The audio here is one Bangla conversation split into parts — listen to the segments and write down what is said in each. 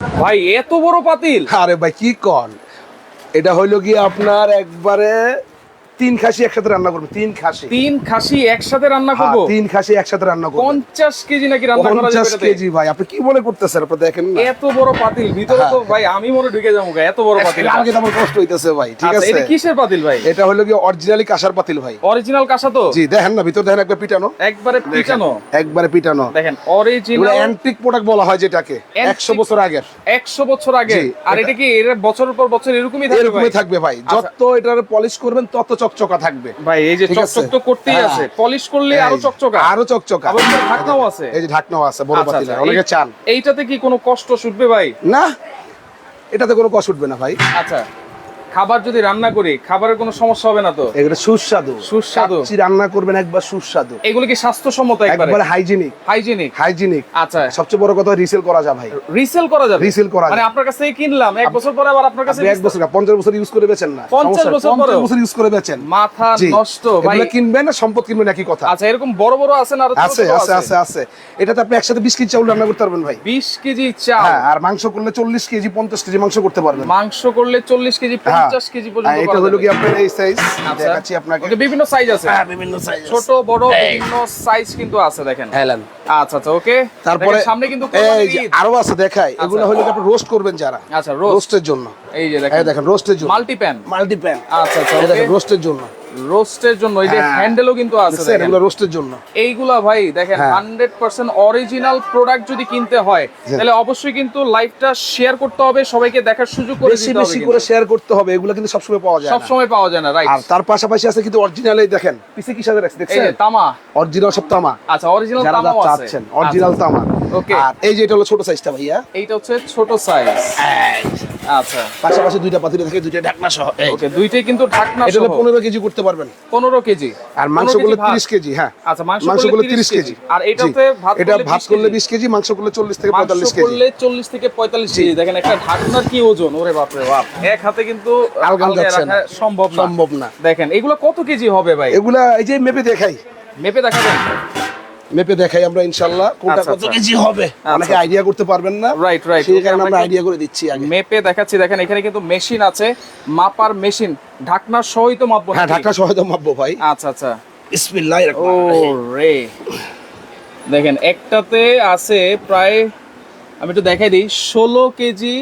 ভাই এত বড় পাতিল। আরে ভাই কি কন? এটা হইল কি আপনার একবারে তিন খাসি একসাথে রান্না করব তিন খাসি। তিন খাসি একসাথে রান্না হ্যাঁ, করব? তিন খাসি একসাথে রান্না করব। পঞ্চাশ কেজি নাকি রান্না করা পঞ্চাশ কেজি ভাই আপনি কি মনে করতেছেন? আপনি দেখেন এত বড় পাতিল ভিতরে তো ভাই আমি মনে ঢুকে যাব এত বড় পাতিল। আমার কষ্ট হইতেছে ভাই ঠিক আচ্ছা, আছে? এটা কিসের পাতিল ভাই? এটা হলো কি অরিজিনালি কাঁসার পাতিল ভাই। অরিজিনাল কাঁসা তো? জি দেখেন না ভিতর দেখেন একবার পিটানো। একবারে পিটানো। একবারে পিটানো। দেখেন অরিজিনাল অ্যান্টিক প্রোডাক্ট বলা হয় যেটাকে Antique- একশো বছর আগের। একশো বছর আগে আর এটা- কি এর বছরের পর বছর এরকমই থাকবে ভাই? এরকমই থাকবে ভাই। আচ্ছা। যত এটার পলিশ করবেন তত চকচকা থাকবে। ভাই এই যে চকচক তো করতেই হ্যাঁ। আছে পলিশ করলে আরও চকচকা। আরও চকচকা। আবার এটা ঢাকনাও আছে। এই যে ঢাকনাও আছে বড় আচ্ছা, পাতিল আচ্ছা, অনেকে চান। এইটাতে কি কোনো কষ্ট শুটবে ভাই? না এটাতে কোনো কষ্ট উঠবে না ভাই। আচ্ছা। খাবার যদি রান্না করি খাবারের কোনো সমস্যা হবে না তো? এগুলো সুস্বাদু। সুস্বাদু। রান্না করবেন একবার সুস্বাদু। এগুলো কি স্বাস্থ্যসম্মত একবারে? হাইজিনিক। হাইজেনিক? হাইজিনিক। আচ্ছা। সবচেয়ে বড় কথা রিসেল করা যায় ভাই। রিসেল করা যাবে? Resell করা মানে আপনার কাছ কিনলাম এক বছর পরে আবার আপনার কাছে এক বছর না, পঞ্চাশ বছর ইউজ করে বেচেন না। 50 সমস্যা নেই, বছর 50 বছর ইউজ করে বেচেন। মাথা নষ্ট ভাই। এগুলো কিনবেন না সম্পদ কিনবেন একই কথা। আচ্ছা এরকম বড় বড় আছে না আরও আছে আছে আছে? আছে এটাতে আপনি একসাথে বিশ কেজি চাউল রান্না করতে পারবেন ভাই। 20 কেজি চাল হ্যাঁ আর মাংস করলে চল্লিশ কেজি পঞ্চাশ কেজি মাংস করতে পারবেন। মাংস করলে 40 কেজি। 50 কেজি হ্যাঁ, পর্যন্ত এটা হলো কি আপনার এই সাইজ আচ্ছা। দেখাচ্ছি আপনাকে। বিভিন্ন সাইজ আছে। হ্যাঁ বিভিন্ন সাইজ ছোট বড় বিভিন্ন সাইজ কিন্তু আছে দেখেন। হেলেন আচ্ছা আচ্ছা ওকে। তারপরে সামনে কিন্তু এই যে আরও আছে দেখাই। এগুলো হলো আপনি রোস্ট করবেন যারা? আচ্ছা রোস্ট রোস্টের জন্য। এই যে এই দেখেন দেখেন রোস্টের জন্য। মাল্টি প্যান মাল্টি প্যান আচ্ছা আচ্ছা দেখেন রোস্টের জন্য। রোস্টের জন্য এই যে হ্যাঁ। হ্যান্ডেলও কিন্তু আছে দেখেন। এগুলো রোস্টের জন্য। এইগুলা ভাই দেখেন হ্যাঁ। হান্ড্রেড পার্সেন্ট অরিজিনাল প্রোডাক্ট যদি কিনতে হয় তাহলে অবশ্যই কিন্তু লাইভটা শেয়ার করতে হবে সবাইকে দেখার সুযোগ করে দিতে হবে বেশি করে শেয়ার করতে হবে এগুলো কিন্তু সবসময় পাওয়া যায় সব না। সময় পাওয়া যায় না রাইট আর তার পাশাপাশি আছে কিন্তু অরিজিনাল দেখেন পিছে কি সাথে রাখছে দেখছেন? তামা। অরিজিনাল সব তামা। আচ্ছা অরিজিনাল যা আছে। চাচ্ছেন অরিজিনাল তামা। Okay. আর এই যে এটা হলো ছোট সাইজটা ভাইয়া। এইটা হচ্ছে ছোট সাইজ আচ্ছা। পাশাপাশি দুইটা পাতিলে থাকে দুইটা ঢাকনা সহ। ওকে দুইটাই কিন্তু ঢাকনা এটা হলো সহ। পনেরো কেজি করতে পারবেন। 15 কেজি। আর মাংস 15 করলে তিরিশ কেজি হ্যাঁ। আচ্ছা মাংস মাংস করলে করলে 30 তিরিশ কেজি। আর এটাতে ভাত এটা ভাত করলে কেজি। বিশ কেজি মাংস করলে চল্লিশ থেকে মাংস পঁয়তাল্লিশ কেজি। করলে চল্লিশ থেকে পঁয়তাল্লিশ কেজি। দেখেন একটা ঢাকনার কি ওজন? ওরে বাপরে বাপ। এক হাতে কিন্তু যাচ্ছে রাখা সম্ভব না। সম্ভব না। দেখেন এগুলো কত কেজি হবে ভাই? এগুলা এই যে মেপে দেখাই। মেপে দেখাবেন? মেপে দেখাই আমরা ইনশাল্লাহ কোনটা আচ্ছা, কত আচ্ছা। কেজি হবে। অনেকে আইডিয়া করতে পারবেন না। রাইট রাইট সেই কারণে আমরা আইডিয়া করে দিচ্ছি আগে। মেপে দেখাচ্ছি। দেখেন এখানে কিন্তু মেশিন আছে মাপার মেশিন। ঢাকনার সহিত মাপবো হ্যাঁ নাকি? ঢাকা সহায়তা মাপবো ভাই। আচ্ছা আচ্ছা। বিসমিল্লাহ ও রে। দেখেন একটাতে আছে প্রায় আমি একটু দেখাই দিই ষোলো কেজি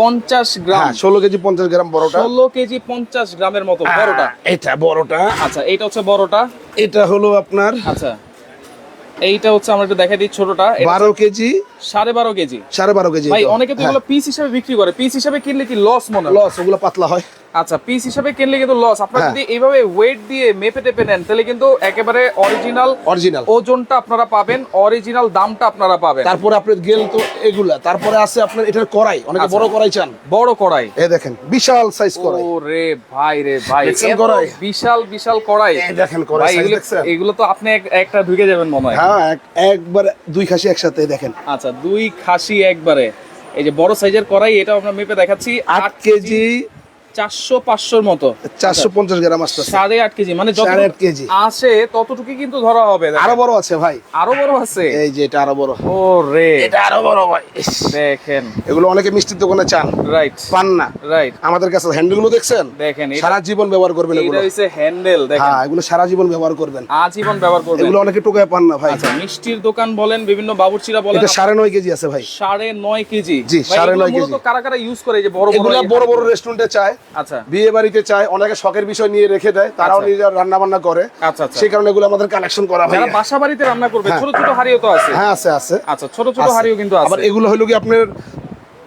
পঞ্চাশ গ্রাম। হ্যাঁ ষোলো কেজি পঞ্চাশ গ্রাম বড়টা। ষোলো কেজি পঞ্চাশ গ্রামের মতো বড়টা। এটা বড়টা। আচ্ছা এটা হচ্ছে বড়টা। এটা হলো আপনার আচ্ছা। এইটা হচ্ছে আমরা একটু দেখাই দিই ছোটটা। বারো কেজি। সাড়ে বারো কেজি। সাড়ে বারো কেজি ভাই অনেকে তো পিস হিসাবে বিক্রি করে। পিস হিসাবে কিনলে কি লস মনে হয়? লস ওগুলো পাতলা হয়। আচ্ছা পিস হিসাবে কিনলে কিন্তু লস আপনারা হ্যাঁ। যদি এইভাবে ওয়েট দিয়ে মেপে টেপে নেন তাহলে কিন্তু একেবারে অরিজিনাল অরিজিনাল ওজনটা আপনারা পাবেন অরিজিনাল দামটা আপনারা পাবেন। তারপরে আপনার গেল তো এগুলা তারপরে আছে আপনার এটার কড়াই অনেকে আচ্ছা। বড় কড়াই চান। বড় কড়াই। এই দেখেন বিশাল সাইজ কড়াই। ও রে ভাই রে ভাই কড়াই? বিশাল বিশাল কড়াই। এই দেখেন কড়াই এগুলো দেখছেন? এগুলো তো আপনি একটা ঢুকে যাবেন মনে হয়। হ্যাঁ এক- একবার দুই খাসি একসাথে দেখেন। আচ্ছা দুই খাসি একবারে। এই যে বড় সাইজের কড়াই এটা আমরা মেপে দেখাচ্ছি। আট কেজি চারশো পাঁচশোর মতো। চারশো পঞ্চাশ গ্রাম আসতে সাড়ে আট কেজি মানে সাড়ে আট কেজি। আসে ততটুকু কিন্তু ধরা হবে আরও বড় আছে ভাই। আরও বড় আছে? এই যে এটা আরও বড়। ও রে এটা আরও বড় ভাই। দেখেন। এগুলো অনেকে মিষ্টির দোকানে চান। রাইট পান না। রাইট আমাদের কাছে হ্যান্ডেলগুলো দেখছেন? দেখেন সারা জীবন ব্যবহার করবেন এটা এগুলো। হইছে হ্যান্ডেল দেখেন। হ্যাঁ এগুলো সারা জীবন ব্যবহার করবেন। আজীবন ব্যবহার করবেন। এগুলো অনেকে টোকায় পান না ভাই। আচ্ছা মিষ্টির দোকান বলেন বিভিন্ন বাবুর্চিরা বলেন এটা সাড়ে নয় কেজি আছে ভাই। সাড়ে নয় কেজি। জি, সাড়ে নয় কেজি। কারা কারা ইউজ করে যে বড় বড় বড় বড় রেস্টুরেন্টে চায়। আচ্ছা। বিয়ে বাড়িতে চায় অনেকে শখের বিষয় নিয়ে রেখে দেয় তারাও আচ্ছা। নিজের রান্না বান্না করে। আচ্ছা আচ্ছা। সেই কারণে এগুলো আমাদের কালেকশন করা হয়। বাসা বাড়িতে রান্না করবে হ্যাঁ। ছোট ছোট হাড়িও তো আছে। হ্যাঁ আছে আছে। আচ্ছা ছোট ছোট হাড়িও কিন্তু আবার এগুলো হলো কি আপনার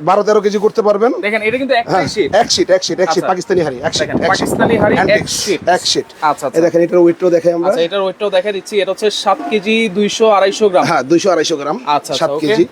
বারো তেরো কেজি করতে পারবেন? দেখেন এটা কিন্তু হ্যাঁ শীট এক শিট এক শিট এক শিট আচ্ছা। পাকিস্তানি হাড়ি এক শিট পাকিস্তানি হাঁড়ি, এক Antiques, এক শিট আচ্ছা দেখেন এটার ওয়েটটাও দেখাই আমরা। আচ্ছা এটার ওয়েটটাও দেখা দিচ্ছি এটা হচ্ছে সাত কেজি দুইশো আড়াইশো গ্রাম। হ্যাঁ দুইশো আড়াইশো গ্রাম আচ্ছা সাত কেজি।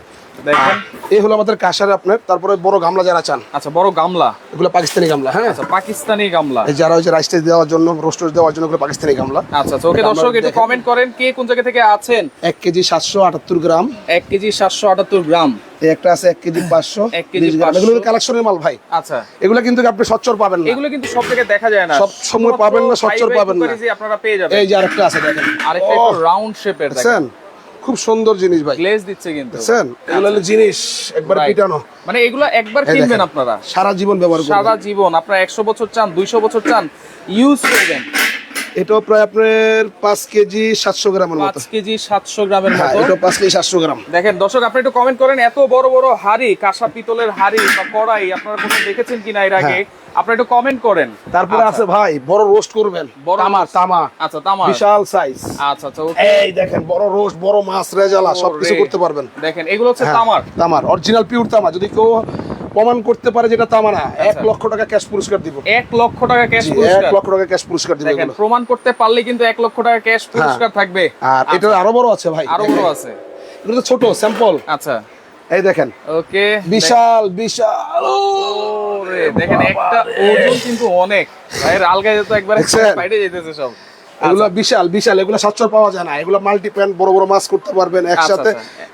দেখেন। এই হলো আমাদের কাঁসার আপনার তারপরে বড় গামলা যারা চান। আচ্ছা বড় গামলা। এগুলো পাকিস্তানি গামলা হ্যাঁ? আচ্ছা পাকিস্তানি গামলা। এই যারা ওই যে রাইস দেওয়ার জন্য রোস্ট দেওয়ার জন্য ওগুলো পাকিস্তানি গামলা। আচ্ছা আচ্ছা ওকে দর্শক একটু কমেন্ট করেন কে কোন জায়গা থেকে আছেন? এক কেজি সাতশো আটাত্তর গ্রাম। এক কেজি সাতশো আটাত্তর গ্রাম। একটা আছে এক কেজি পাঁচশো। এক কেজি বিশ গ্রাম। 500 এগুলো কালেকশনের মাল ভাই। আচ্ছা। এগুলো কিন্তু আপনি সচ্চর পাবেন না। এগুলো কিন্তু সব জায়গায় দেখা যায় না। সব সময় পাবেন না, সচ্চর পাবেন না। আপনারা পেয়ে যাবেন। এই যে আরেকটা আছে দেখেন। আরেকটা রাউন্ড শেপের দেখেন। খুব সুন্দর জিনিস ভাই। গ্লেজ দিচ্ছে কিন্তু। দেখছেন? এগুলো হলো জিনিস একবার পিটানো। মানে এগুলো একবার কিনবেন আপনারা। সারা জীবন ব্যবহার করবেন। সারা জীবন। আপনারা একশো বছর চান দুইশো বছর চান ইউজ করবেন। এটাও প্রায় আপনার পাঁচ কেজি সাতশো গ্রামের মতো। পাঁচ কেজি সাতশো গ্রামের হ্যাঁ মতো। এটা পাঁচ কেজি সাতশো গ্রাম। দেখেন দর্শক আপনি একটু কমেন্ট করেন এত বড় বড় হাড়ি কাঁসা পিতলের হাড়ি বা কড়াই আপনারা কোথাও দেখেছেন কিনা এর আগে? আপনারা একটু কমেন্ট করেন। তারপরে আচ্ছা। আছে ভাই বড় রোস্ট করবেন। বড় তামা roast। তামা আচ্ছা তামা বিশাল সাইজ আচ্ছা আচ্ছা এই দেখেন বড় রোস্ট বড় মাছ রেজালা সবকিছু ওরে। করতে পারবেন। দেখেন এগুলো হচ্ছে হ্যাঁ, তামার। তামার অরিজিনাল পিওর তামা যদি কেউ প্রমাণ করতে পারে যেটা তামা না এক আচ্ছা। লক্ষ টাকা ক্যাশ পুরস্কার দিব। এক লক্ষ টাকা ক্যাশ এক লক্ষ টাকা ক্যাশ পুরস্কার দিব প্রমাণ করতে পারলে কিন্তু এক লক্ষ টাকা ক্যাশ পুরস্কার থাকবে। আর এটা আরও বড় আছে ভাই। আরও বড় আছে। এটা তো ছোট স্যাম্পল আচ্ছা। এই দেখেন। ওকে। বিশাল বিশাল। ওরে দেখেন একটা ওজন কিন্তু অনেক। ভাইয়ের আলগায় তো একবার? বাইরে যেতেছে সব। এগুলো বিশাল বিশাল। এগুলো সাতশো পাওয়া যায় না। এগুলো মাল্টি প্যান বড় বড় মাছ করতে পারবেন একসাথে। আচ্ছা,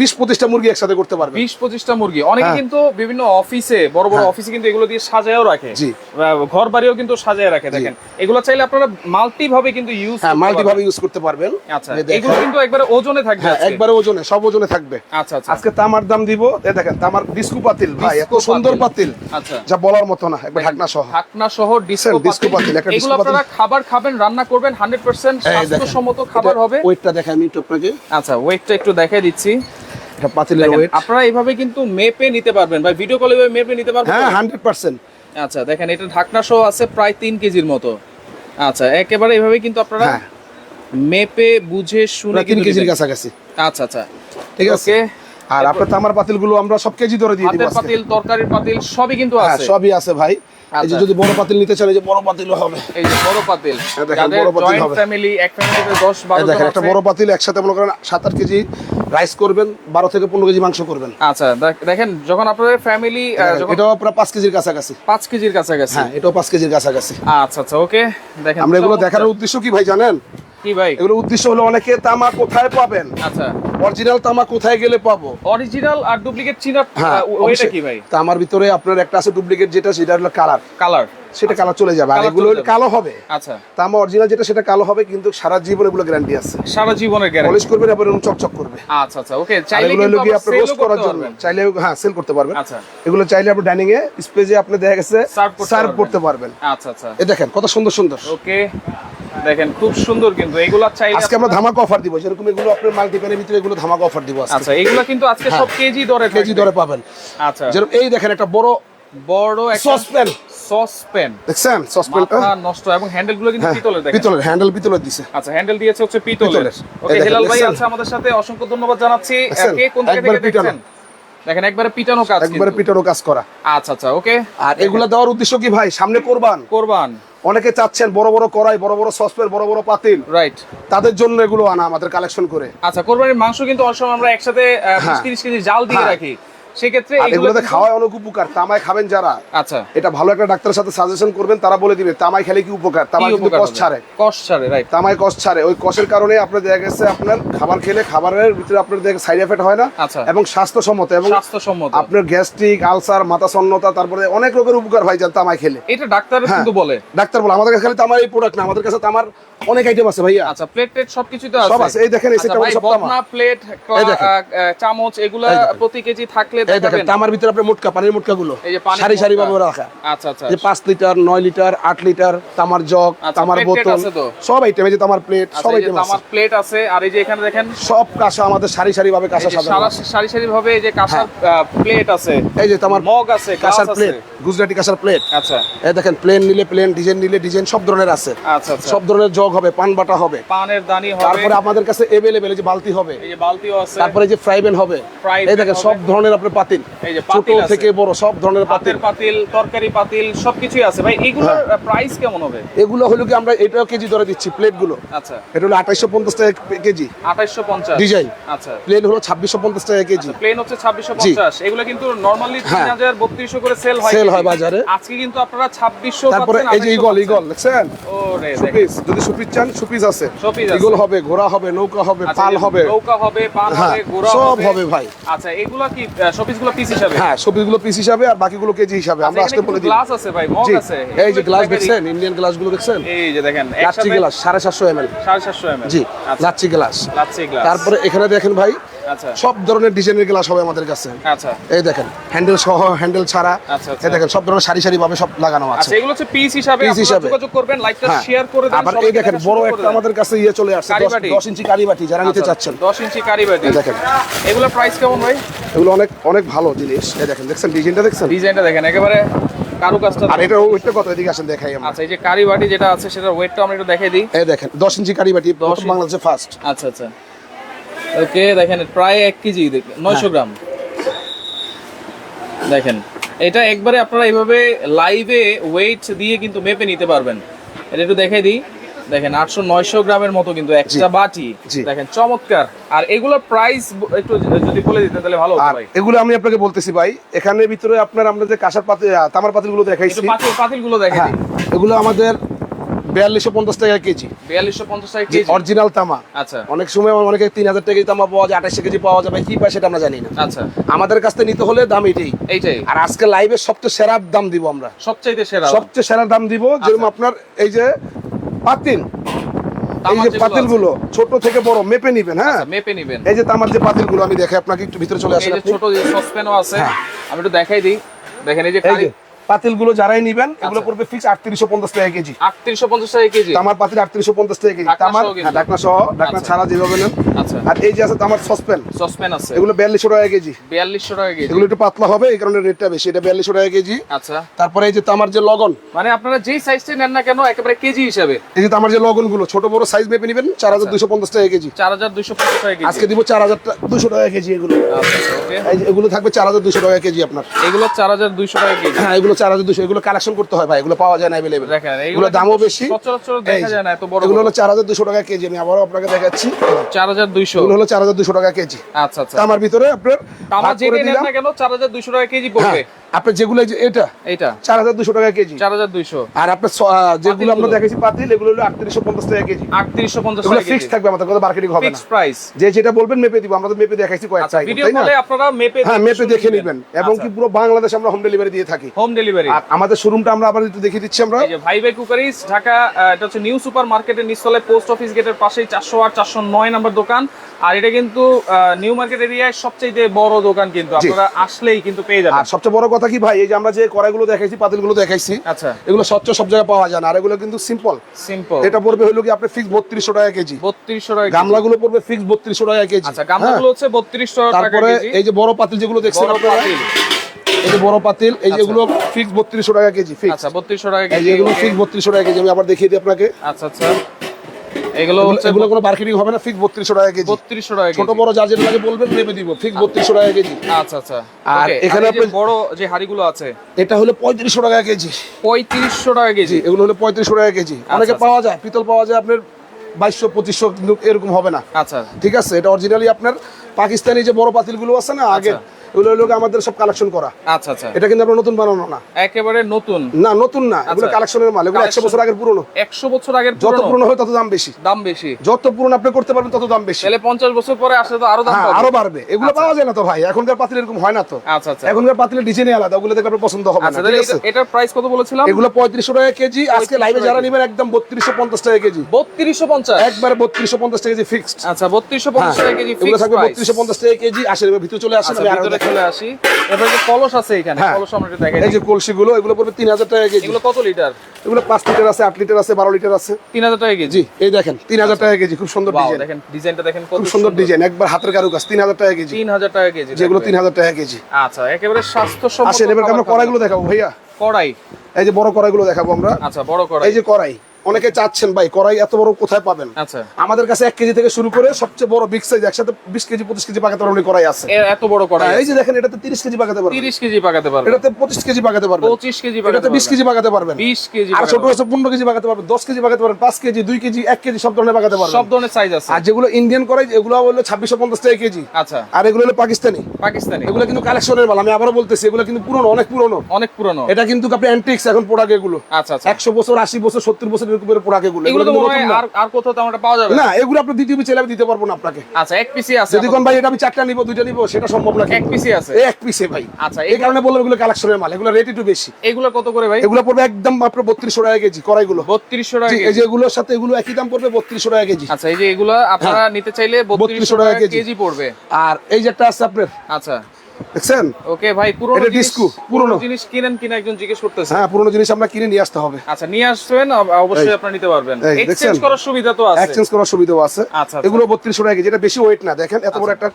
বিশ পঁচিশটা মুরগি একসাথে করতে পারবে। বিশ পঁচিশটা মুরগি। অনেকে হ্যাঁ। কিন্তু বিভিন্ন অফিসে বড় বড় অফিসে কিন্তু এগুলো দিয়ে সাজায়ও রাখে। ঘর বাড়িও কিন্তু সাজায় রাখে দেখেন। এগুলো চাইলে আপনারা মাল্টি ভাবে কিন্তু ইউজ হ্যাঁ মাল্টি ভাবে ইউজ করতে পারবেন। আচ্ছা এগুলো কিন্তু একবারে ওজনে থাকবে হ্যাঁ একবারে ওজনে সব ওজনে থাকবে। আচ্ছা আচ্ছা। আজকে তামার দাম দিব এই দেখেন তামার ডিস্কু পাতিল ভাই এত সুন্দর পাতিল। পাতিল। আচ্ছা। যা বলার মতো না একবার ঢাকনা সহ ঢাকনা সহ ডিস্কো ডিস্কো পাতিল, একটা এগুলো ডিস্কো আপনারা খাবার খাবেন রান্না করবেন হান্ড্রেড পার্সেন্ট এই দেখেন। স্বাস্থ্যসম্মত খাবার হবে। ওয়েটটা দেখে আমি একটু আপনাকে। আচ্ছা ওয়েটটা একটু দেখাই দিচ্ছি। পাতিলের ওয়েট আপনারা এইভাবে কিন্তু মেপে নিতে পারবেন। ভাই ভিডিও কলে মেপে নিতে পারবেন? হ্যাঁ হান্ড্রেড পার্সেন্ট আচ্ছা দেখেন এটা ঢাকনা সহ আছে প্রায় তিন কেজির মতো। আচ্ছা একেবারে এইভাবে কিন্তু আপনারা হ্যাঁ। মেপে বুঝে শুনে তিন কেজির কাছাকাছি। আচ্ছা আচ্ছা। ঠিক আছে। আর আপনার তামার পাতিলগুলো আমরা সব কেজি ধরে দিয়ে দিব পাতিল তরকারির পাতিল সবই কিন্তু হ্যাঁ আছে। সবই আছে ভাই। এই যে আচ্ছা। যদি বড় পাতিল নিতে চান এই যে বড় পাতিলও হবে। এই যে বড় পাতিল। যাদের জয়েন্ট। ফ্যামিলি এক ফ্যামিলিতে 10 12 দেখেন একটা বড় পাতিল একসাথে মনে করেন সাত আট কেজি রাইস করবেন বারো থেকে পনেরো কেজি মাংস করবেন। আচ্ছা দেখ- দেখেন যখন আপনাদের ফ্যামিলি যখন এটাও প্রায় পাঁচ কেজির কাছাকাছি। পাঁচ কেজির কাছাকাছি। হ্যাঁ এটাও পাঁচ কেজির কাছাকাছি। আচ্ছা আচ্ছা ওকে দেখেন আমরা এগুলো দেখার উদ্দেশ্য কি ভাই জানেন? কি ভাই? এগুলো উদ্দেশ্য হলো অনেকে তামা কোথায় পাবেন? আচ্ছা। অরিজিনাল তামা কোথায় গেলে পাবো? অরিজিনাল আর ডুপ্লিকেট চিনার হ্যাঁ ওইটা কি ভাই? তামার ভিতরে আপনার একটা আছে ডুপ্লিকেট যেটা সেটা হলো কালার কালার সেটা কালার চলে যাবে। আর এগুলো। কালো হবে। আচ্ছা। তামা অরিজিনাল যেটা সেটা কালো হবে কিন্তু সারা জীবন এগুলো গ্যারান্টি আছে। সারা জীবনের গ্যারান্টি পলিশ করবেন চকচক করবে। আচ্ছা আচ্ছা ওকে চাইলে এগুলো কি আপনি রোস্ট করার জন্য। চাইলে হ্যাঁ সেল করতে পারবেন। আচ্ছা। এগুলো চাইলে আপনি ডাইনিং এ স্পেজে আপনি দেখা গেছে সার্ভ। করতে পারবেন। আচ্ছা আচ্ছা। এ দেখেন কত সুন্দর সুন্দর। ওকে দেখেন খুব সুন্দর কিন্তু। এগুলা চাইলে আজকে আমরা ধামাকা অফার দিব। যেরকম এগুলো আপনার মাল্টিপ্যানের ভিতরে এগুলো ধামাকা অফার দিব আজকে। আচ্ছা এগুলা কিন্তু আজকে সব কেজি দরে হ্যাঁ। কেজি দরে পাবেন। আচ্ছা। যেরকম এই দেখেন একটা বড় বড় একটা সসপ্যান সসপ্যান দেখছেন? সসপ্যানটা নষ্ট এবং হ্যান্ডেলগুলো কিন্তু হ্যাঁ পিতলের দেখেন। পিতলের হ্যান্ডেল পিতলের দিছে। আচ্ছা হ্যান্ডেল দিয়েছে হচ্ছে পিতলের। ওকে হেলাল ভাই আছে আমাদের সাথে অসংখ্য ধন্যবাদ জানাচ্ছি? কে কোন থেকে দেখছেন? দেখেন একবারে পিটানো কাজ একবারে। পিটারও কাজ করা। আচ্ছা আচ্ছা ওকে। আর এগুলা দেওয়ার উদ্দেশ্য কি ভাই? সামনে করবান। কোরবান। অনেকে চাচ্ছেন বড় বড় কড়াই বড় বড় সসপেন বড় বড় পাতিল রাইট তাদের জন্য এগুলো আনা আমাদের কালেকশন করে আচ্ছা কোরবানির মাংস কিন্তু অনেক সময় আমরা একসাথে বিশ হ্যাঁ। তিরিশ কেজি জাল দিয়ে হ্যাঁ। রাখি সেক্ষেত্রে এগুলোতে খাওয়ায় অনেক উপকার তামায় খাবেন যারা। আচ্ছা। এটা ভালো একটা ডাক্তারের সাথে সাজেশন করবেন তারা বলে দিবে তামায় খেলে কি উপকার? কি তামায় কিন্তু কষ ছাড়ে। কষ ছাড়ে রাইট তামায় কষ ছাড়ে। ওই কষের কারণে আপনার দেখা গেছে আপনার খাবার খেলে খাবারের ভিতরে আপনার দেখে সাইড এফেক্ট হয় না আচ্ছা। এবং স্বাস্থ্যসম্মত এবং স্বাস্থ্যসম্মত। আপনার গ্যাস্ট্রিক আলসার মাথা সন্নতা তারপরে অনেক রোগের উপকার হয় যান তামায় খেলে। এটা ডাক্তার হ্যাঁ। কিন্তু বলে। ডাক্তার বলে আমাদের কাছে খালি তামার এই প্রোডাক্ট না আমাদের কাছে তামার অনেক আইটেম আছে ভাইয়া। আচ্ছা প্লেট টেট সবকিছুই তো আছে সব আছে। এই দেখেন, এই আচ্ছা, সেটটা সব তামা। প্লেট চামচ এগুলা প্রতি কেজি থাকলে এই দেখেন তামার ভিতরে আপনার মোটকা পানির মোটকা গুলো এই যে সারি সারি ভাবে রাখা আচ্ছা আচ্ছা যে লিটার লিটার লিটার তামার জগ আচ্ছা, তামার বোতল সব আইটেম এই যে তামার প্লেট আচ্ছা, সব আইটেম আছে তামার প্লেট আছে আর এই যে এখানে দেখেন সব কাঁসা আমাদের সারি সারি ভাবে কাঁসা সাজানো সারি সারি ভাবে এই যে কাঁসার প্লেট আছে এই যে তামার মগ আছে কাঁসার প্লেট গুজরাটি কাঁসার প্লেট আচ্ছা এই দেখেন প্লেন নিলে প্লেন ডিজাইন নিলে ডিজাইন সব ধরনের আছে আচ্ছা আচ্ছা সব ধরনের জগ হবে পান বাটা হবে পানের দানি হবে তারপরে আমাদের কাছে এভেলেবেল যে বালতি হবে এই যে বালতিও আছে তারপরে যে ফ্রাই প্যান হবে এই দেখেন সব ধরনের আপনার পাতিল। এই যে ছোট থেকে বড় সব ধরনের পাতিল। পাতিল তরকারি পাতিল সবকিছুই আছে। ভাই এগুলোর হ্যাঁ। প্রাইস কেমন হবে? এগুলো হলো কি আমরা এটাও কেজি ধরে দিচ্ছি প্লেটগুলো আচ্ছা। এটা হলো আঠাইশো পঞ্চাশ টাকা কেজি। আঠাইশো পঞ্চাশ। ডিজাইন। আচ্ছা। প্লেন হলো ছাব্বিশশো পঞ্চাশ টাকা কেজি। প্লেন হচ্ছে ছাব্বিশশো পঞ্চাশ। এগুলো কিন্তু নর্মালি তিন হ্যাঁ। হাজার বত্রিশশো করে সেল হয় কেজি। হয় বাজারে। আজকে কিন্তু আপনারা ছাব্বিশশো তারপরে এই যে ইগল ইগল দেখছেন? ওরে সুপিস যদি সুপিস চান সুপিস আছে। ইগল হবে ঘোড়া হবে নৌকা হবে আচ্ছা, পাল হবে। নৌকা হবে পান হ্যাঁ, হবে ঘোড়া সব হবে। ভাই। আচ্ছা এগুলা কি শোপিসগুলো পিস হিসাবে? হ্যাঁ শোপিসগুলো পিস হিসাবে আর বাকিগুলো কেজি হিসাবে। আমরা আজকে বলে দিই। গ্লাস আছে ভাই মগ আছে। এই যে গ্লাস দেখছেন? ইন্ডিয়ান গ্লাসগুলো দেখছেন? এই যে দেখেন গ্লাস সাড়ে সাতশো এম এল সাড়ে সাতশো এমএল জি লাচ্চি গ্লাস লাচ্চি গ্লাস তারপরে এখানে দেখেন ভাই আচ্ছা সব ধরনের ডিজাইনের গ্লাস হবে আমাদের কাছে। আচ্ছা। এই দেখেন হ্যান্ডেল সহ হ্যান্ডেল ছাড়া। আচ্ছা, আচ্ছা। এই দেখেন সব ধরনের সারি সারি ভাবে সব লাগানো আছে। আচ্ছা এগুলো হচ্ছে পিস হিসাবে আপনারা হিসাবে। যোগাযোগ করবেন লাইকটা হ্যাঁ। শেয়ার করে দেন আবার এই দেখেন বড় একটা আমাদের কাছে ইয়ে চলে আসছে কারি দশ- বাটি। দশ ইঞ্চি কারি বাটি যারা নিতে আচ্ছা, চাচ্ছেন। 10 ইঞ্চি দেখেন। প্রাইস কেমন ভাই? এগুলো অনেক অনেক ভালো জিনিস। এই দেখেন দেখছেন ডিজাইনটা দেখছেন? ডিজাইনটা দেখেন একেবারে কারুকাজটা আর এটা ওইটা কত এদিকে আসেন দেখাই আমরা। আচ্ছা এই যে কারি বাটি যেটা আছে সেটার ওয়েটটা আমরা একটু দেখাই দিই। এই দেখেন দশ ইঞ্চি কারি বাটি প্রথম বাংলাদেশে ফার্স্ট আচ্ছা আচ্ছা। ওকে দেখেন প্রায় এক কেজি দেখেন নয়শো গ্রাম। দেখেন এটা একবারে আপনারা এইভাবে লাইভে ওয়েট দিয়ে কিন্তু মেপে নিতে পারবেন। এটা একটু দেখাই দিই। দেখেন আটশো নয়শো গ্রামের মতো কিন্তু একটা বাটি। দেখেন চমৎকার। আর এগুলোর প্রাইস একটু যদি বলে দিতেন তাহলে ভালো আর এগুলো আমি আপনাকে বলতেছি ভাই এখানে ভিতরে আপনার আমরা যে কাঁসার পাতিল তামার পাতিলগুলো দেখাইছি। পাতিল পাতিলগুলো দেখাই হ্যাঁ এগুলো আমাদের বিয়াল্লিশশো পঞ্চাশ টাকা কেজি। বিয়াল্লিশশো পঞ্চাশ টাকা কেজি? অরিজিনাল তামা। আচ্ছা। অনেক সময় অনেকে তিন হাজার টাকা তামা পাওয়া যায় আঠাশশো কেজি পাওয়া যাবে কি পায় সেটা আমরা জানি না। আচ্ছা। আমাদের কাছ থেকে নিতে হলে দাম এটাই। এইটাই। আর আজকে লাইভে সবচেয়ে সেরা দাম দিব আমরা। সবচাইতে সেরা। সবচেয়ে সেরা দাম দিব যেরকম আপনার এই যে পাতিল। এই যে পাতিলগুলো ছোট থেকে বড় মেপে নিবেন হ্যাঁ? আচ্ছা, মেপে নিবেন। এই যে তামার যে পাতিলগুলো আমি দেখে আপনাকে একটু ভিতরে চলে আসেন ছোট যে সসপ্যানও আছে হ্যাঁ। আমি একটু দেখাই দিই। দেখেন এই যে এই যে। পাতিলগুলো যারাই নিবেন এগুলো আচ্ছা। পড়বে ফিক্স আটত্রিশশো পঞ্চাশ টাকা কেজি। আটত্রিশশো পঞ্চাশ টাকা কেজি? তামার পাতিল আটত্রিশশো পঞ্চাশ টাকা কেজি। তামার। হ্যাঁ, ঢাকনা সহ ঢাকনা আচ্ছা। ছাড়া যেভাবে নেন। আচ্ছা। আর এই যে আছে তামার সসপ্যান সসপ্যান আছে। এগুলো বিয়াল্লিশশো টাকা কেজি। বিয়াল্লিশশো টাকা কেজি। এগুলো একটু পাতলা হবে এই কারণে রেটটা বেশি। এটা বিয়াল্লিশশো টাকা কেজি। আচ্ছা। তারপরে এই যে তামার যে লগন মানে আপনারা যেই সাইজটা নেন না কেন একেবারে কেজি হিসাবে। এই যে তামার যে লগনগুলো ছোট বড় সাইজ মেপে নিবেন চার হাজার দুশো পঞ্চাশ টাকা কেজি। চার হাজার দুইশো পঞ্চাশ টাকা কেজি। আজকে দিব চার হাজার দুশো টাকা কেজি এগুলো। এগুলো থাকবে চার হাজার দুশো টাকা কেজি আপনার। এগুলো চার হাজার দুইশো টাকা কেজি। হ্যাঁ এগুলো চার হাজার দুশো এগুলো কালেকশন করতে হয় ভাই এগুলো পাওয়া যায় না অ্যাভেলেবেল এগুলো দামও বেশি। সচরাচর দেখা যায় না এত বড় এগুলো হলো চার হাজার দুশো টাকা কেজি আমি আবারও আপনাকে দেখাচ্ছি। চার হাজার দুইশো এগুলো হলো চার হাজার দুশো টাকা কেজি। আচ্ছা আচ্ছা। আমার ভিতরে আপনার আমার যেটা নেন না কেন চার হাজার দুইশো টাকা কেজি হ্যাঁ। পড়বে আপনার যেগুলো যে এটা চার হাজার দুশো টাকা কেজি। চার হাজার দুইশো। আর আপনার যেগুলো আমরা দেখেছি পাতিল এগুলো হলো আটত্রিশশো পঞ্চাশ টাকা কেজি। আটত্রিশশো পঞ্চাশ টাকা ফিক্স থাকবে আমাদের কথা মার্কেটিং হবে না। প্রাইস যে যেটা বলবেন মেপে দিব আমরা তো মেপে দেখাইছি কয়েকটা আচ্ছা তাই না? আপনারা মেপে হ্যাঁ মেপে দেখে নেবেন এবং কি পুরো বাংলাদেশ আমরা হোম ডেলিভারি দিয়ে থাকি। হোম ডেলিভারি আর আমাদের শোরুমটা আমরা আবার একটু দেখিয়ে দিচ্ছি আমরা। এই যে ভাই ভাই কুকারিস ঢাকা এটা হচ্ছে নিউ সুপার মার্কেটের নিচতলায় পোস্ট অফিস গেটের পাশেই চারশো আট চারশো নয় নম্বর দোকান। আর এটা কিন্তু নিউ মার্কেট এরিয়ায় সবচেয়ে বড় দোকান কিন্তু। আপনারা আসলেই কিন্তু পেয়ে যাবেন। আর সবচেয়ে বড় কথা কি ভাই? এই যে আমরা যে কড়াইগুলো দেখাইছি পাতিলগুলো দেখাইছি আচ্ছা। এগুলো স্বচ্ছ সব জায়গায় পাওয়া যায় না। আর এগুলো কিন্তু সিম্পল সিম্পল এটা পড়বে হলো কি আপনি ফিক্স বত্রিশশো টাকা কেজি। বত্রিশশো টাকা গামলাগুলো পড়বে ফিক্স বত্রিশশো টাকা কেজি। আচ্ছা গামলাগুলো হচ্ছে বত্রিশশো হ্যাঁ। টাকা তারপরে এই যে বড় পাতিল যেগুলো দেখছেন আপনারা এই যে বড় পাতিল এই আচ্ছা। যেগুলো ফিক্স বত্রিশশো টাকা কেজি ফিক্স আচ্ছা বত্রিশশো টাকা কেজি। এগুলো ফিক্স বত্রিশশো টাকা কেজি আমি আবার দেখিয়ে দিই আপনাকে। আচ্ছা আচ্ছা। এগুলো এগুলো কোনো মার্কেটিং হবে না ফিক্স বত্রিশশো টাকা কেজি। বত্রিশশো টাকা ছোট বড় যার যেটা লাগে বলবেন নেমে দিব ফিক্স বত্রিশশো টাকা কেজি। আচ্ছা আচ্ছা। আর এখানে যে আপনি- বড় যে হাড়িগুলো আছে এটা হলো পঁয়ত্রিশশো টাকা কেজি। পঁয়ত্রিশশো টাকা কেজি। এগুলো হলো পঁয়ত্রিশশো টাকা কেজি। অনেকে আচ্ছা। পাওয়া যায় পিতল পাওয়া যায় আপনার বাইশশো পঁচিশশো কিন্তু এরকম হবে না। আচ্ছা। ঠিক আছে? এটা অরিজিনালি আপনার পাকিস্তানি যে বড় পাতিলগুলো আছে না আগে এগুলো হলো আমাদের সব কালেকশন করা। আচ্ছা আচ্ছা। এটা কিন্তু আপনার নতুন বানানো না। একেবারে নতুন? না নতুন না এগুলো আচ্ছা। কালেকশনের মাল এগুলো একশো বছর আগের পুরনো। একশো বছর আগের যত পুরনো? হয় তত দাম বেশি। দাম বেশি। যত পুরনো আপনি করতে পারবেন তত দাম বেশি। তাহলে পঞ্চাশ বছর পরে আসলে তো আরও দাম হ্যাঁ আরও বাড়বে। এগুলো পাওয়া যায় না তো ভাই এখনকার পাতিল এরকম হয় না তো। আচ্ছা আচ্ছা। এখনকার পাতিলের ডিজাইনই আলাদা ওগুলো দেখে আপনার পছন্দ হবে না আচ্ছা এটার প্রাইস কত বলেছিলাম? এগুলো পঁয়ত্রিশশো টাকা কেজি আজকে 3500 লাইভে যারা নেবেন একদম বত্রিশশো পঞ্চাশ টাকা কেজি। বত্রিশশো পঞ্চাশ? একবারে বত্রিশশো পঞ্চাশ টাকা কেজি ফিক্সড আচ্ছা বত্রিশশো পঞ্চাশ টাকা কেজি এগুলো থাকবে বত্রিশশো পঞ্চাশ টাকা কেজি আসেন ভিতরে চলে আসেন চলে আসি। এরপরে যে কলস আছে এখানে হ্যাঁ। কলস আমরা একটু দেখাই এই যে কলসিগুলো এগুলো পড়বে তিন হাজার টাকা কেজি। এগুলো কত লিটার এগুলো পাঁচ লিটার আছে আট লিটার আছে বারো লিটার আছে। তিন হাজার টাকা কেজি? জি এই দেখেন তিন হাজার টাকা কেজি খুব সুন্দর ডিজাইন দেখেন ডিজাইনটা দেখেন কত খুব সুন্দর ডিজাইন একবার হাতের কারুকাজ তিন হাজার টাকা কেজি। তিন হাজার টাকা কেজি যেগুলো থাকবে। তিন হাজার টাকা কেজি। আচ্ছা একেবারে স্বাস্থ্যসম্মত আসেন এবার আমরা কড়াইগুলো দেখাবো ভাইয়া। কড়াই। এই যে বড় কড়াইগুলো দেখাবো আমরা। আচ্ছা বড় কড়াই। এই যে কড়াই অনেকে চাচ্ছেন ভাই কড়াই এত বড় কোথায় পাবেন? আচ্ছা। আমাদের কাছে এক কেজি থেকে শুরু করে সবচেয়ে বড় বিগ সাইজ একসাথে বিশ কেজি পঁচিশ কেজি পাকাতে পারবেন কড়াই আছে। এত বড় কড়াই হ্যাঁ, এই যে দেখেন এটাতে তিরিশ কেজি পাকাতে পারবেন। তিরিশ কেজি পাকাতে পারবে এটাতে পঁচিশ কেজি পাকাতে পারবেন। পঁচিশ কেজি এটাতে বিশ কেজি পাকাতে পারবেন। বিশ কেজি আর ছোট। আছে পনেরো কেজি পাকাতে পারবেন দশ কেজি পাকাতে পারবেন পাঁচ কেজি দুই কেজি এক কেজি সব ধরনের পাকাতে পারবেন। সব ধরনের সাইজ আছে। আর যেগুলো ইন্ডিয়ান কড়াই এগুলো হলো ছাব্বিশশো পঞ্চাশ টাকা কেজি। আচ্ছা। আর এগুলো হলো পাকিস্তানি। পাকিস্তানি। এগুলো কিন্তু কালেকশনের মাল আমি আবারও বলতেছি এগুলো কিন্তু পুরনো অনেক পুরনো। অনেক পুরনো। এটা কিন্তু আপনি অ্যান্টিক্স এখন প্রোডাক্ট এগুলো। আচ্ছা আচ্ছা। একশো বছর আশি বছর সত্তর বছর উপরে প্রোডাক্ট এগুলো এগুলো তো মনে হয় আর আর কোথাও তেমন একটা পাওয়া যাবে না। এগুলো আপনি দ্বিতীয় চাইলে আমি দিতে পারব না আপনাকে। আচ্ছা এক পিসি আছে যদি কোন ভাই এটা আমি চারটা নিবো দুইটা নিবো সেটা সম্ভব না এক। পিসি আছে। এক পিসে ভাই। আচ্ছা এই কারণে বললাম এগুলো কালেকশনের মাল এগুলো রেট একটু বেশি। এগুলো কত করে ভাই? এগুলো পড়বে একদম মাত্র বত্রিশশো টাকা কেজি কড়াইগুলো। বত্রিশশো টাকা এই যে এগুলোর সাথে এগুলো একই দাম পড়বে বত্রিশশো টাকা কেজি। আচ্ছা এই যে এগুলো আপনারা নিতে চাইলে বত্রিশশো 32 টাকা। কেজি। পড়বে। আর এই যে একটা আছে আপনার আচ্ছা। দেখছেন? ওকে ভাই পুরোনো এটা জিনিস ডিস্কো, পুরোনো। জিনিস কিনেন কিনা একজন জিজ্ঞেস করতেছে। হ্যাঁ পুরোনো জিনিস আমরা কিনে নিয়ে আসতে হবে। আচ্ছা নিয়ে আসবেন অবশ্যই আপনারা নিতে পারবেন। এক্সচেঞ্জ করার সুবিধা তো আছে। এক্সচেঞ্জ করার সুবিধাও আছে। আচ্ছা, আচ্ছা। এগুলো বত্রিশশো টাকা কেজি এটা বেশি ওয়েট না দেখেন এত বড় একটা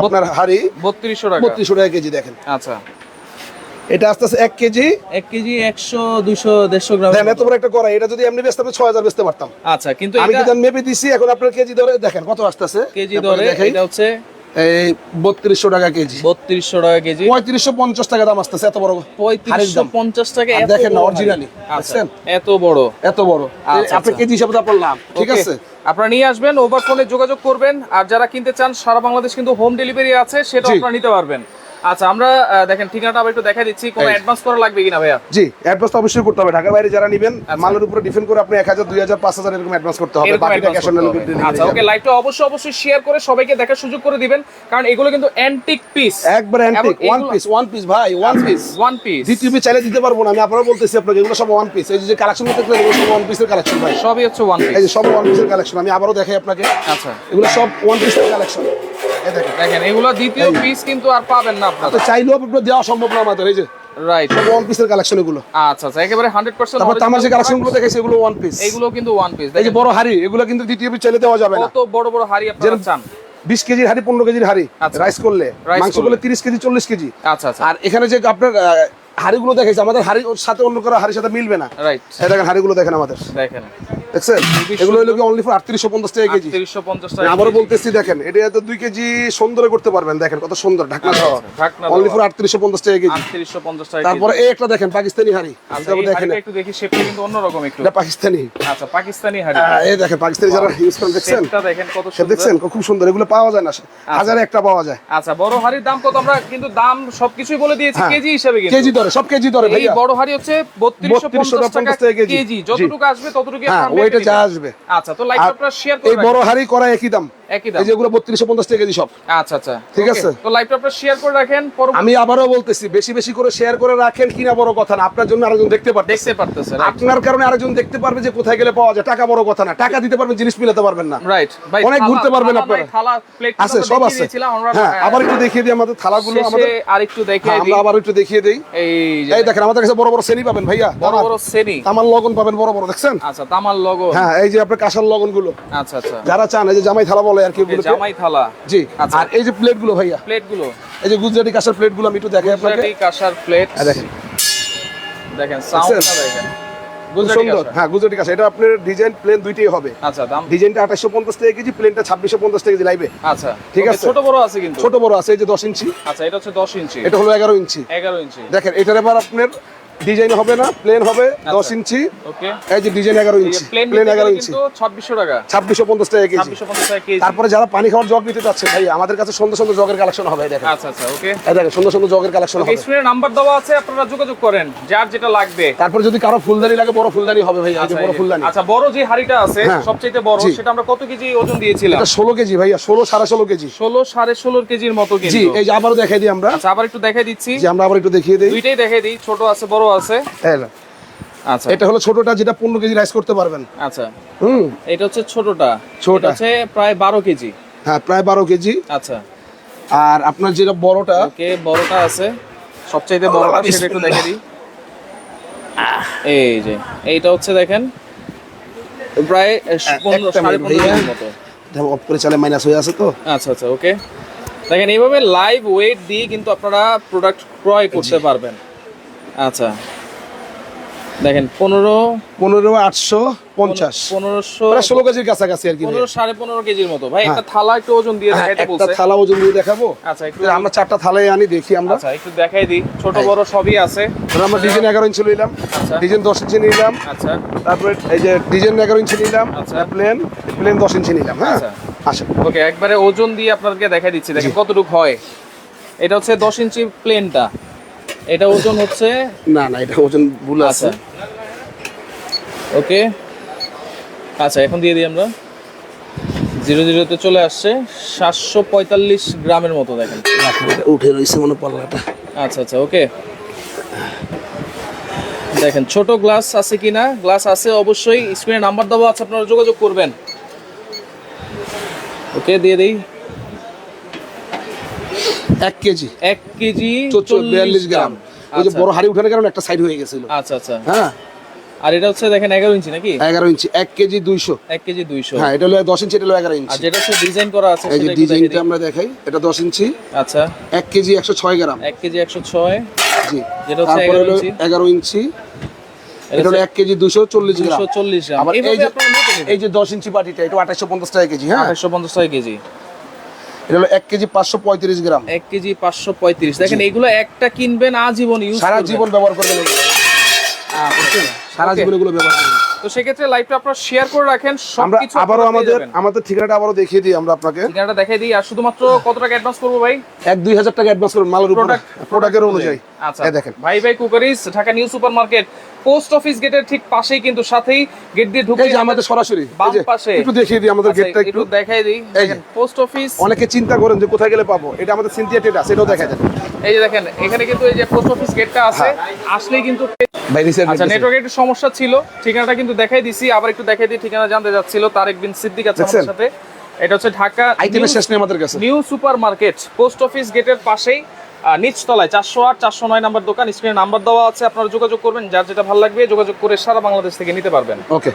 আপনার হাড়ি। বত্রিশশো টাকা। বত্রিশশো টাকা কেজি দেখেন। আচ্ছা। এটা আস্তে আস্তে এক কেজি। এক কেজি একশো দুশো দেড়শো গ্রাম। দেখেন এত বড় একটা কড়াই এটা যদি এমনি বেচতে আমি ছয় হাজার বেচতে পারতাম। আচ্ছা কিন্তু আমি কিন্তু মেপে দিছি এখন আপনার কেজি ধরে দেখেন কত আসতেছে? কেজি ধরে এটা হচ্ছে এই বত্রিশশো টাকা কেজি। বত্রিশশো টাকা কেজি। পঁয়ত্রিশশো পঞ্চাশ টাকা দাম আসতেছে এত বড়। পঁয়ত্রিশশো পঞ্চাশ টাকা দেখেন না, হাঁড়ি। আচ্ছা? এত বড়। এত বড়। আচ্ছা, আপনি আচ্ছা। কেজি হিসাবে আপনার লাভ ঠিক আছে? আপনারা নিয়ে আসবেন ওভার ফোনে যোগাযোগ করবেন আর যারা কিনতে চান সারা বাংলাদেশ কিন্তু হোম ডেলিভারি আছে সেটা। আপনারা নিতে পারবেন। আচ্ছা আমরা দেখেন ঠিকানাটা আবার একটু দেখা দিচ্ছি। কোনো অ্যাডভান্স করা লাগবে কিনা ভাইয়া? জি অ্যাডভান্স তো অবশ্যই করতে হবে। ঢাকার বাইরে যারা নেবেন মালের উপরে ডিপেন্ড করে আপনি এক হাজার দুই হাজার পাঁচ হাজার এরকম অ্যাডভান্স করতে হবে। বাকিটা ক্যাশ অন আচ্ছা ওকে লাইভটা অবশ্যই অবশ্যই শেয়ার করে সবাইকে দেখার সুযোগ করে দিবেন। কারণ এগুলো কিন্তু অ্যান্টিক পিস একবার antique one piece one piece ভাই ওয়ান পিস ওয়ান পিস দ্বিতীয় পিস চাইলে দিতে পারব না আমি আপনারা বলতেছি আপনাকে এগুলো সব ওয়ান পিস এই যে কালেকশন করতে গেলে এগুলো সব ওয়ান পিসের কালেকশন ভাই। সবই হচ্ছে ওয়ান এই যে সব ওয়ান পিসের কালেকশন আমি আবারও দেখাই আপনাকে। আচ্ছা। এগুলো সব ওয়ান পিসের কালেকশন দেখেন। এগুলো দ্বিতীয় পিস কিন্তু আর পাবেন না আপনারা। চাইলেও আপনার দেওয়া সম্ভব না আমাদের এই যে। রাইট ওয়ান পিসের কালেকশন এগুলো। আচ্ছা আচ্ছা একেবারে হান্ড্রেড পার্সেন্ট তারপর তামার যে কালেকশনগুলো দেখেছি এগুলো ওয়ান পিস এগুলো কিন্তু ওয়ান পিস এই যে বড় হাড়ি এগুলো কিন্তু দ্বিতীয় পিস চাইলে দেওয়া যাবে না। কত বড় বড় হাড়ি আপনারা চান। বিশ কেজির হাড়ি পনেরো কেজির হাড়ি আচ্ছা। রাইস করলে। Rice মাংস করলে। করলে তিরিশ কেজি চল্লিশ কেজি। আচ্ছা আচ্ছা। আর এখানে যে আপনার হাড়িগুলো দেখেছি আমাদের হাড়ির সাথে অন্য কারও হাড়ির সাথে মিলবে না। রাইট দেখেন হাড়িগুলো দেখেন আমাদের। দেখেন। দেখছেন? এগুলো হলো কি অনলি ফর আটত্রিশশো পঞ্চাশ টাকা কেজি? তিরিশশো পঞ্চাশ আমি টাকা আবারও বলতেছি দেখেন এটা তো দুই কেজি সুন্দর করতে পারবেন দেখেন কত সুন্দর ঢাকনা আচ্ছা, দেওয়া আচ্ছা, অনলি ফর আটত্রিশশো পঞ্চাশ টাকা কেজি। আটত্রিশশো পঞ্চাশ টাকা তারপরে এই একটা দেখেন পাকিস্তানি হাড়ি। আচ্ছা দেখেন। একটু দেখি শেপটা কিন্তু অন্যরকম একটু। এটা পাকিস্তানি। আচ্ছা পাকিস্তানি হাড়ি। এই দেখেন পাকিস্তানি যারা ইউজ করেন দেখছেন? শেপটা দেখেন কত সুন্দর। দেখছেন? খুব সুন্দর এগুলো পাওয়া যায় না হাজারে একটা পাওয়া যায়। আচ্ছা বড় হাড়ির দাম কত? আমরা কিন্তু দাম সবকিছুই বলে দিয়েছি হ্যাঁ। কেজি হিসেবে কিন্তু। কেজি ধরে সব কেজি ধরে ভাই বড় হাড়ি হচ্ছে বত্রিশশো 3250 টাকা কেজি। যতটুকু আসবে ততটুকু হ্যাঁ ওইটা যা আসবে। আচ্ছা তো লাইক আপনারা শেয়ার এই বড় হাড়ি করা একই দাম। একই দাম। এই যেগুলো বত্রিশশো পঞ্চাশ টাকা কেজি সব। আচ্ছা আচ্ছা। ঠিক আছে। তো লাইভটা আপনারা শেয়ার করে রাখেন আমি আবারও বলতেছি বেশি বেশি করে শেয়ার করে রাখেন কিনা বড় কথা না আপনার জন্য আরেকজন দেখতে পারবে দেখতে পারতেছে আপনার কারণে আরেকজন দেখতে পারবে যে কোথায় গেলে পাওয়া যায় টাকা বড় কথা না। টাকা দিতে পারবেন জিনিস মিলাতে পারবেন না। রাইট ভাই অনেক ঘুরতে পারবেন আপনারা। থালা প্লেট আছে সব আছে। হ্যাঁ আবার একটু দেখিয়ে দিই আমাদের থালাগুলো আমাদের আরেকটু দেখে হ্যাঁ, আমরা আবার একটু দেখিয়ে দিই। এই দেখেন আমাদের কাছে বড় বড় শ্রেণি পাবেন ভাইয়া। বড় তামার- বড় সেনি তামার লগন পাবেন বড় বড় দেখছেন? আচ্ছা তামার লগো হ্যাঁ এই যে আপনার কাঁসার লগনগুলো আচ্ছা আচ্ছা। যারা চান এই যে জামাই থালা বলে আর কি জামাই থালা। জি আচ্ছা। আর এই যে প্লেটগুলো ভাইয়া? প্লেটগুলো এই যে গুজরাটি কাঁসার প্লেটগুলো আমি একটু দেখাই আপনাকে। গুজরাটি কাঁসার প্লেট দেখেন। দেখেন সাউন্ডটা দেখেন। সুন্দর। হ্যাঁ গুজরাটি কাঁসা এটা আপনার ডিজাইন প্লেন দুইটাই হবে। আচ্ছা দাম? ডিজাইনটা আঠাশশো পঞ্চাশ টাকা কেজি প্লেনটা ছাব্বিশশো পঞ্চাশ টাকা কেজি লাইবে। আচ্ছা। ঠিক আছে। ছোট বড় আছে কিন্তু? ছোট বড় আছে এই যে দশ ইঞ্চি। আচ্ছা এটা হচ্ছে দশ ইঞ্চি। এটা হলো এগারো ইঞ্চি। এগারো ইঞ্চি। দেখেন এটার এবার আপনার ডিজাইন হবে না প্লেন হবে দশ ইঞ্চি। এই যে ডিজাইন এগারো ইঞ্চি প্লেন এগারো ইঞ্চি। ছাব্বিশশো টাকা। ছাব্বিশশো পঞ্চাশ টাকা কেজি। তারপরে যারা পানি খাওয়ার জগ নিতে চাচ্ছে ভাই আমাদের কাছে সুন্দর সুন্দর জগের কালেকশন হবে দেখেন। আচ্ছা আচ্ছা ওকে এই দেখেন সুন্দর সুন্দর জগের কালেকশন হবে। স্ক্রিনে নাম্বার দেওয়া আছে আপনারা যোগাযোগ করেন যার যেটা লাগবে। তারপর যদি কারও ফুলদানি লাগে বড় ফুলদানি হবে ভাই যে আচ্ছা, বড় ফুলদানি। আচ্ছা বড় যে হাড়িটা আছে হ্যাঁ। সবচেয়ে বড় সেটা আমরা কত কেজি ওজন দিয়েছিলাম? এটা ষোলো কেজি ভাইয়া ষোলো সাড়ে ষোলো কেজি। ষোলো সাড়ে ষোলো কেজির মতো জি কিন্তু। এই যে আবারও দেখাই দিই আমরা। আচ্ছা আবার একটু দেখাই দিচ্ছি। যে আমরা আবার একটু দেখিয়ে দিই। দুইটাই দেখাই দিই ছোট আছে বড় আছে। আচ্ছা। এটা হলো ছোটটা যেটা পনেরো কেজি রাইস করতে পারবেন। আচ্ছা। হুম। এটা হচ্ছে ছোটটা। ছোট হচ্ছে প্রায় বারো কেজি। হ্যাঁ প্রায় বারো কেজি। আচ্ছা। আর আপনার যেটা বড়টা ওকে বড়টা আছে। সবচাইতে বড়টা সেটা একটু দেখে দিই। এই যে এইটা হচ্ছে দেখেন। প্রায় পনেরো সাড়ে মতো। অফ করে চালে মাইনাস হয়ে আছে তো। আচ্ছা আচ্ছা ওকে। দেখেন এইভাবে লাইভ ওয়েট দিয়ে কিন্তু আপনারা প্রোডাক্ট ক্রয় করতে পারবেন। আচ্ছা। দেখেন পনেরো পনেরো আটশো পঞ্চাশ। পনেরোশো ষোলো কেজির কাছাকাছি আর কি পনেরো সাড়ে পনেরো কেজির মতো। ভাই একটা থালা একটু ওজন দিয়ে হ্যাঁ, একটা থালা ওজন দিয়ে দেখাবো? আচ্ছা একটু আমরা চারটা থালাই আনি দেখি আমরা। আচ্ছা একটু দেখাই দিই। ছোট বড় সবই আছে। আমরা ডিজাইন এগারো ইঞ্চি নিলাম। আচ্ছা। ডিজাইন দশ ইঞ্চি নিলাম। আচ্ছা। তারপরে এই যে ডিজাইন এগারো ইঞ্চি নিলাম। আচ্ছা। প্লেন প্লেন দশ ইঞ্চি নিলাম হ্যাঁ? আচ্ছা। ওকে একবারে ওজন দিয়ে আপনাদেরকে দেখাই দিচ্ছি। দেখেন কতটুকু হয়। এটা হচ্ছে দশ ইঞ্চি প্লেনটা এটা ওজন হচ্ছে? না না এটা ওজন ভুল আছে। আচ্ছা। ওকে। আচ্ছা এখন দিয়ে দিই আমরা। জিরো জিরোতে চলে আসছে। সাতশো পঁয়তাল্লিশ গ্রামের মতো দেখেন। উঠে রয়েছে মনে পাল্লাটা। আচ্ছা আচ্ছা ওকে। দেখেন ছোট গ্লাস আছে কি না গ্লাস আছে অবশ্যই। স্ক্রিনে নাম্বার দেওয়া আছে আপনারা যোগাযোগ করবেন। ওকে দিয়ে দিই। এক কেজি। এক কেজি বিয়াল্লিশ গ্রাম। ওই যে আচ্ছা, বড় হাড়ি উঠানোর কারণে একটা সাইড হয়ে গেছিল। আচ্ছা আচ্ছা। হ্যাঁ। আর এটা হচ্ছে দেখেন এগারো ইঞ্চি নাকি? এগারো ইঞ্চি এক কেজি দুইশো। এক কেজি দুইশো। হ্যাঁ এটা হলো দশ ইঞ্চি এটা হলো এগারো ইঞ্চি। যেটা হচ্ছে ডিজাইন করা আছে এই যে ডিজাইনটা আমরা দেখাই এটা দশ ইঞ্চি। আচ্ছা। এক কেজি একশো ছয় গ্রাম। এক কেজি একশো ছয়। জি। যেটা হচ্ছে হলো ইঞ্চি। এগারো ইঞ্চি। এটা হলো এক কেজি দুশো চল্লিশ গ্রাম। চল্লিশ গ্রাম। এই যে এই যে দশ ইঞ্চি বাটিটা এটা আঠাশশো পঞ্চাশ টাকা কেজি হ্যাঁ? আঠাশশো পঞ্চাশ টাকা কেজি। এটা হলো এক কেজি পাঁচশো পঁয়ত্রিশ গ্রাম। এক কেজি পাঁচশো পঁয়ত্রিশ। দেখেন এগুলো একটা কিনবেন আজীবন ইউজ সারা জীবন ব্যবহার করবেন বুঝছেন? সারা জীবন এগুলো ব্যবহার করবেন। তো সেক্ষেত্রে লাইভটা আপনারা শেয়ার করে রাখেন আমরা আবারও আমাদের আমাদের ঠিকানাটা আবারও দেখিয়ে দিই আমরা আপনাকে। ঠিকানাটা দেখাই দিই। আর শুধুমাত্র কত টাকা অ্যাডভান্স করব ভাই? এক দুই হাজার টাকা অ্যাডভান্স করুন মালের উপর। প্রোডাক্টের অনুযায়ী। আচ্ছা। দেখেন। ভাই ভাই cookeries Dhaka new super market post office গেটের ঠিক পাশেই কিন্তু সাথেই গেট দিয়ে ঢুকে যে আমাদের সরাসরি বাম পাশে। একটু দেখিয়ে দিই আমাদের আচ্ছা, গেটটা একটু দেখাই দিই। পোস্ট অফিস অনেকে চিন্তা করেন যে কোথায় গেলে পাবো। এটা আমাদের সিনথিয়া টেট আছে এটাও দেখা যায়। এই যে দেখেন এখানে কিন্তু এই যে পোস্ট অফিস গেটটা আছে আসলেই কিন্তু আচ্ছা নেটওয়ার্কের একটু সমস্যা ছিল ঠিকানাটা কিন্তু দেখাই দিছি আবার একটু দেখাই দিই ঠিকানা জানতে যাচ্ছিল তারেক বিন সিদ্দিক আছে আমাদের সাথে। এটা হচ্ছে ঢাকা আইটেমের শেষ নেই আমাদের কাছে। New super market post office গেটের পাশেই। নিচতলায় চারশো আট, চারশো নয় নাম্বার দোকান স্ক্রিনে নাম্বার দেওয়া আছে, আপনারা যোগাযোগ করবেন, যার যেটা ভালো লাগবে যোগাযোগ করে সারা বাংলাদেশ থেকে নিতে পারবেন। ওকে